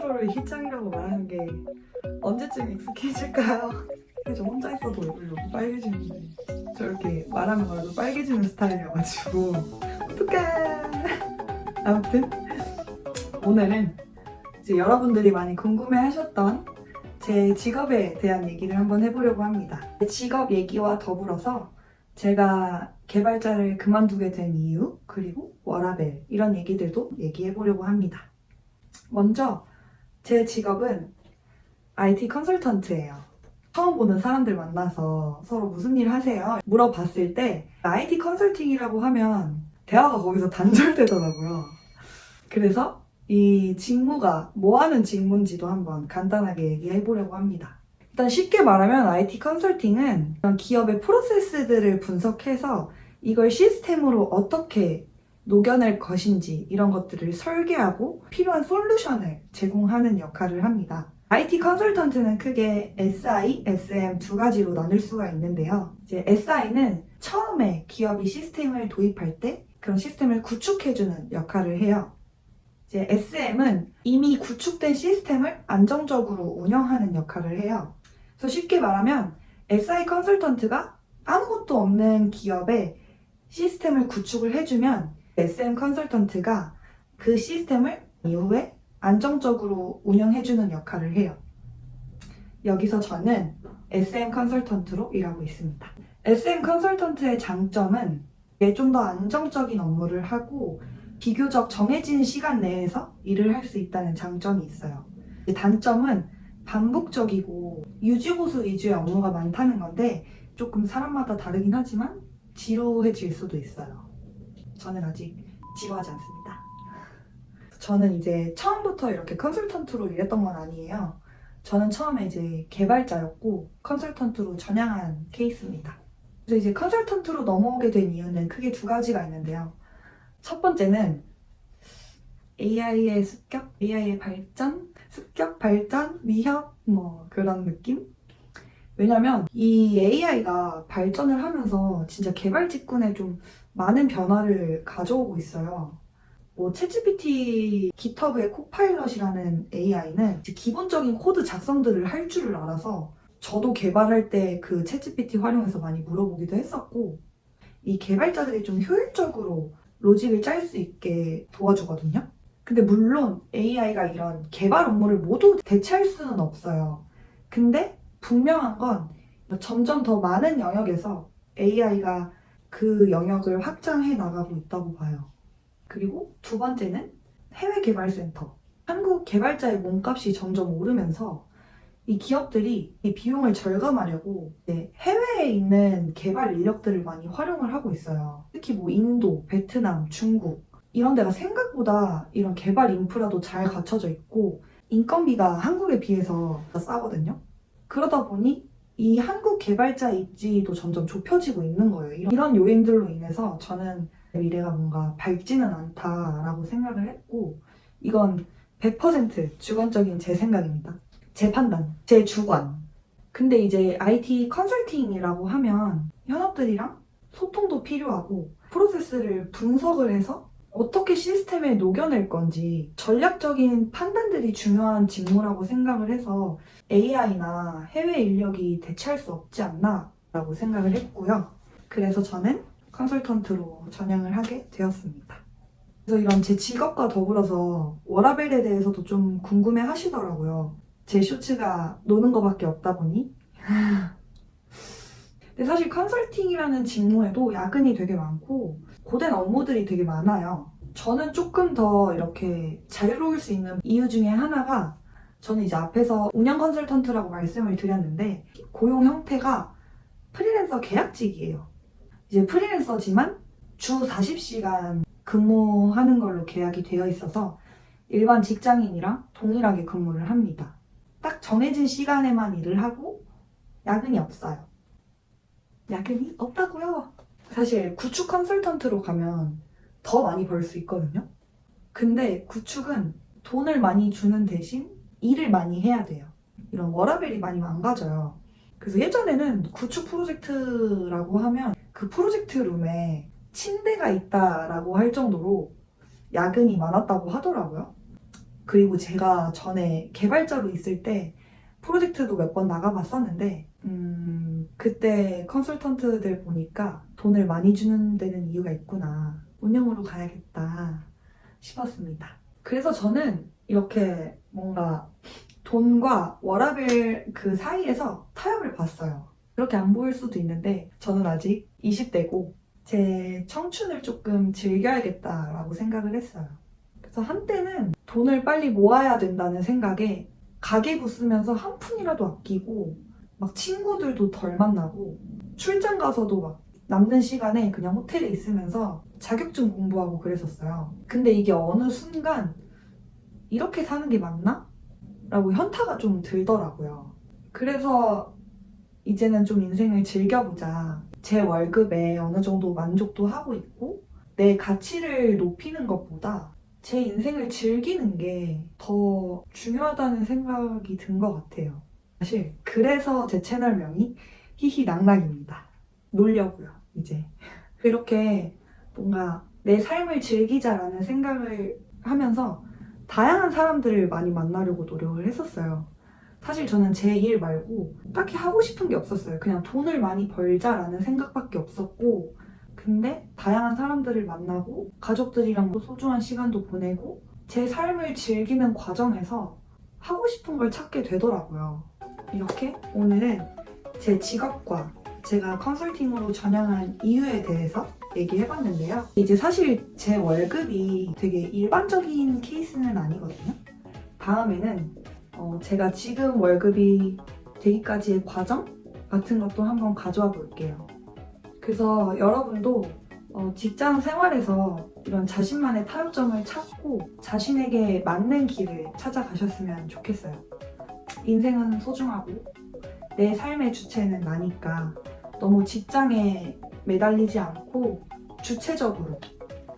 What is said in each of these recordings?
스스로를 희짱이라고 말하는 게 언제쯤 익숙해질까요? 저 혼자 있어도 얼굴 여기 빨개지는데 저렇게 말하면 얼굴 빨개지는 스타일이어가지고 어떡해 아무튼 오늘은 이제 여러분들이 많이 궁금해하셨던 제 직업에 대한 얘기를 한번 해보려고 합니다. 직업 얘기와 더불어서 제가 개발자를 그만두게 된 이유, 그리고 워라벨 이런 얘기들도 얘기해보려고 합니다. 먼저 제 직업은 IT 컨설턴트예요. 처음 보는 사람들 만나서 서로 무슨 일 하세요? 물어봤을 때 IT 컨설팅이라고 하면 대화가 거기서 단절되더라고요. 그래서 이 직무가 뭐 하는 직무인지도 한번 간단하게 얘기해 보려고 합니다. 일단 쉽게 말하면 IT 컨설팅은 기업의 프로세스들을 분석해서 이걸 시스템으로 어떻게 녹여낼 것인지 이런 것들을 설계하고 필요한 솔루션을 제공하는 역할을 합니다. IT 컨설턴트는 크게 SI, SM 두 가지로 나눌 수가 있는데요. 이제 SI는 처음에 기업이 시스템을 도입할 때 그런 시스템을 구축해주는 역할을 해요. 이제 SM은 이미 구축된 시스템을 안정적으로 운영하는 역할을 해요. 그래서 쉽게 말하면 SI 컨설턴트가 아무것도 없는 기업에 시스템을 구축을 해주면 SM 컨설턴트가 그 시스템을 이후에 안정적으로 운영해주는 역할을 해요. 여기서 저는 SM 컨설턴트로 일하고 있습니다. SM 컨설턴트의 장점은 좀 더 안정적인 업무를 하고 비교적 정해진 시간 내에서 일을 할 수 있다는 장점이 있어요. 단점은 반복적이고 유지보수 위주의 업무가 많다는 건데 조금 사람마다 다르긴 하지만 지루해질 수도 있어요. 저는 아직 지루하지 않습니다. 저는 이제 처음부터 이렇게 컨설턴트로 일했던 건 아니에요. 저는 처음에 이제 개발자였고 컨설턴트로 전향한 케이스입니다. 그래서 이제 컨설턴트로 넘어오게 된 이유는 크게 두 가지가 있는데요. 첫 번째는 AI의 습격, AI의 발전, 습격, 발전, 위협, 뭐 그런 느낌? 왜냐면 이 AI가 발전을 하면서 진짜 개발 직군에 좀 많은 변화를 가져오고 있어요. 뭐 챗GPT GitHub의 코파일럿이라는 AI는 기본적인 코드 작성들을 할 줄을 알아서 저도 개발할 때 그 챗GPT 활용해서 많이 물어보기도 했었고 이 개발자들이 좀 효율적으로 로직을 짤 수 있게 도와주거든요. 근데 물론 AI가 이런 개발 업무를 모두 대체할 수는 없어요. 근데 분명한 건 점점 더 많은 영역에서 AI가 그 영역을 확장해 나가고 있다고 봐요. 그리고 두 번째는 해외 개발센터. 한국 개발자의 몸값이 점점 오르면서 이 기업들이 이 비용을 절감하려고 해외에 있는 개발 인력들을 많이 활용을 하고 있어요. 특히 뭐 인도, 베트남, 중국 이런 데가 생각보다 이런 개발 인프라도 잘 갖춰져 있고 인건비가 한국에 비해서 싸거든요. 그러다 보니 이 한국 개발자 입지도 점점 좁혀지고 있는 거예요. 이런, 요인들로 인해서 저는 미래가 뭔가 밝지는 않다라고 생각을 했고 이건 100% 주관적인 제 생각입니다. 제 판단, 제 주관. 근데 이제 IT 컨설팅이라고 하면 현업들이랑 소통도 필요하고 프로세스를 분석을 해서 어떻게 시스템에 녹여낼 건지 전략적인 판단들이 중요한 직무라고 생각을 해서 AI나 해외 인력이 대체할 수 없지 않나 라고 생각을 했고요. 그래서 저는 컨설턴트로 전향을 하게 되었습니다. 그래서 이런 제 직업과 더불어서 워라벨에 대해서도 좀 궁금해 하시더라고요. 제 쇼츠가 노는 것밖에 없다 보니. 사실 컨설팅이라는 직무에도 야근이 되게 많고 고된 업무들이 되게 많아요. 저는 조금 더 이렇게 자유로울 수 있는 이유 중에 하나가 저는 이제 앞에서 운영 컨설턴트라고 말씀을 드렸는데 고용 형태가 프리랜서 계약직이에요. 이제 프리랜서지만 주 40시간 근무하는 걸로 계약이 되어 있어서 일반 직장인이랑 동일하게 근무를 합니다. 딱 정해진 시간에만 일을 하고 야근이 없어요. 야근이 없다고요? 사실 구축 컨설턴트로 가면 더 많이 벌 수 있거든요. 근데 구축은 돈을 많이 주는 대신 일을 많이 해야 돼요. 이런 워라벨이 많이 망가져요. 그래서 예전에는 구축 프로젝트라고 하면 그 프로젝트 룸에 침대가 있다라고 할 정도로 야근이 많았다고 하더라고요. 그리고 제가 전에 개발자로 있을 때 프로젝트도 몇 번 나가봤었는데 음, 그때 컨설턴트들 보니까 돈을 많이 주는 데는 이유가 있구나. 운영으로 가야겠다 싶었습니다. 그래서 저는 이렇게 뭔가 돈과 워라벨 그 사이에서 타협을 봤어요. 그렇게 안 보일 수도 있는데 저는 아직 20대고 제 청춘을 조금 즐겨야겠다라고 생각을 했어요. 그래서 한때는 돈을 빨리 모아야 된다는 생각에 가계부 쓰면서 한 푼이라도 아끼고 막 친구들도 덜 만나고 출장 가서도 막 남는 시간에 그냥 호텔에 있으면서 자격증 공부하고 그랬었어요. 근데 이게 어느 순간 이렇게 사는 게 맞나? 라고 현타가 좀 들더라고요. 그래서 이제는 좀 인생을 즐겨보자. 제 월급에 어느 정도 만족도 하고 있고 내 가치를 높이는 것보다 제 인생을 즐기는 게 더 중요하다는 생각이 든 것 같아요. 사실 그래서 제 채널명이 히히낙낙입니다. 놀려고요, 이제. 이렇게 뭔가 내 삶을 즐기자라는 생각을 하면서 다양한 사람들을 많이 만나려고 노력을 했었어요. 사실 저는 제 일 말고 딱히 하고 싶은 게 없었어요. 그냥 돈을 많이 벌자라는 생각밖에 없었고, 근데 다양한 사람들을 만나고 가족들이랑도 소중한 시간도 보내고 제 삶을 즐기는 과정에서 하고 싶은 걸 찾게 되더라고요. 이렇게 오늘은 제 직업과 제가 컨설팅으로 전향한 이유에 대해서 얘기해봤는데요. 이제 사실 제 월급이 되게 일반적인 케이스는 아니거든요. 다음에는 어, 제가 지금 월급이 되기까지의 과정 같은 것도 한번 가져와 볼게요. 그래서 여러분도 어, 직장 생활에서 이런 자신만의 타협점을 찾고 자신에게 맞는 길을 찾아가셨으면 좋겠어요. 인생은 소중하고 내 삶의 주체는 나니까 너무 직장에 매달리지 않고 주체적으로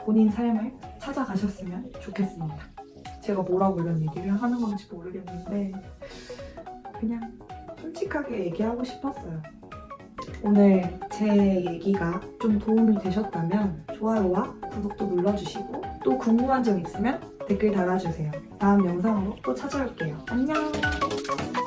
본인 삶을 찾아가셨으면 좋겠습니다. 제가 뭐라고 이런 얘기를 하는 건지 모르겠는데 그냥 솔직하게 얘기하고 싶었어요. 오늘 제 얘기가 좀 도움이 되셨다면 좋아요와 구독도 눌러주시고 또 궁금한 점 있으면 댓글 달아주세요. 다음 영상으로 또 찾아올게요. 안녕! Thank.